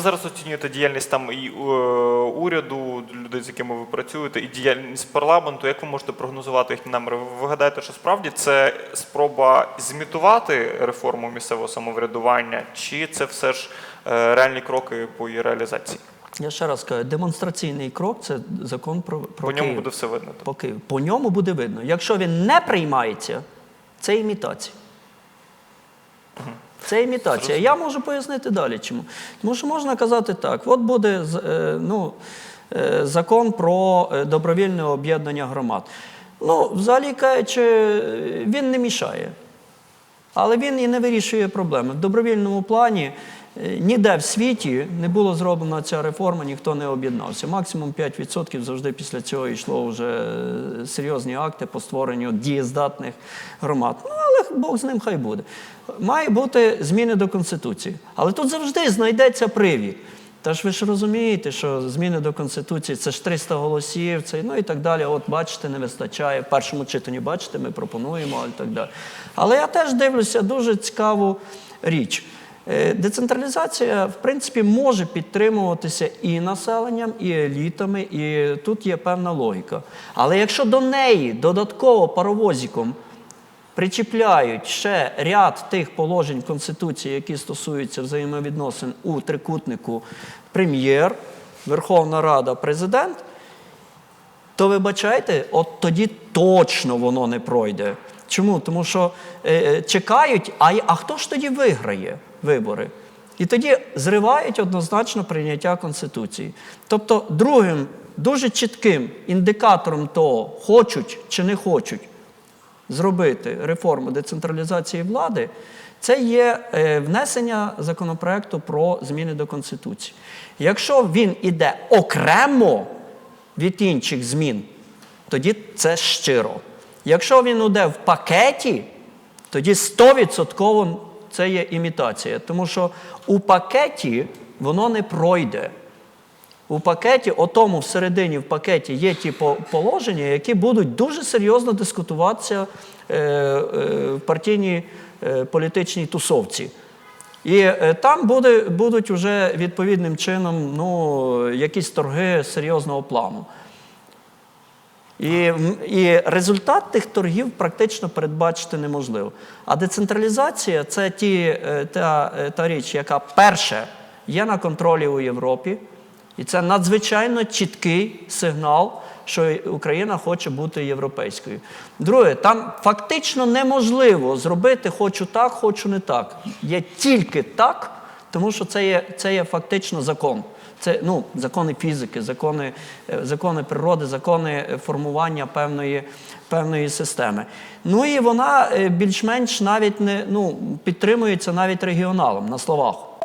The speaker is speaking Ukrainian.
зараз оцінюєте діяльність там і е, уряду, людей, з якими ви працюєте, і діяльність парламенту, як ви можете прогнозувати їхні наміри? Ви гадаєте, що справді це спроба зімітувати реформу місцевого самоврядування, чи це все ж е, реальні кроки по її реалізації? Я ще раз кажу, демонстраційний крок це закон про, про По ньому Київ. буде все видно. По Києву. По ньому буде видно. Якщо він не приймається, це імітація. Це імітація. Я можу пояснити далі чому. Тому що можна казати так: от буде е, ну, е, закон про е, добровільне об'єднання громад. Ну, взагалі кажучи, він не мішає. Але він і не вирішує проблеми. В добровільному плані ніде в світі не було зроблена ця реформа, ніхто не об'єднався. Максимум 5% завжди після цього йшло вже е, серйозні акти по створенню дієздатних громад. Ну, але Бог з ним хай буде. Має бути зміни до Конституції. Але тут завжди знайдеться привід. Та ж ви ж розумієте, що зміни до Конституції це ж 300 голосів, це, ну і так далі. От бачите, не вистачає. В першому читанні, бачите, ми пропонуємо і так далі. Але я теж дивлюся дуже цікаву річ. Е, Децентралізація, в принципі, може підтримуватися і населенням, і елітами, і тут є певна логіка. Але якщо до неї додатково паровозиком причіпляють ще ряд тих положень Конституції, які стосуються взаємовідносин у трикутнику прем'єр, Верховна Рада, президент, то вибачайте, от тоді точно воно не пройде. Чому? Тому що е, е, чекають, а, а хто ж тоді виграє вибори? І тоді зривають однозначно прийняття Конституції. Тобто, другим дуже чітким індикатором того, хочуть чи не хочуть зробити реформу децентралізації влади, це є е, внесення законопроекту про зміни до Конституції. Якщо він іде окремо від інших змін, тоді це щиро. Якщо він іде в пакеті, тоді 100% це є імітація. Тому що у пакеті воно не пройде. У пакеті, отому всередині в пакеті є ті положення, які будуть дуже серйозно дискутуватися е, е, в партійній е, політичній тусовці. І там буде, будуть вже відповідним чином ну, якісь торги серйозного плану. І, і результат тих торгів практично передбачити неможливо. А децентралізація це ті, е, та, е, та річ, яка перше є на контролі у Європі, і це надзвичайно чіткий сигнал, що Україна хоче бути європейською. Друге, там фактично неможливо зробити хочу так, хочу не так. Є тільки так, тому що це є, це є фактично закон. Це ну, закони фізики, закони, е, закони природи, закони е, формування певної, певної системи. Ну і вона е, більш-менш навіть не ну, підтримується навіть регіоналом на словах.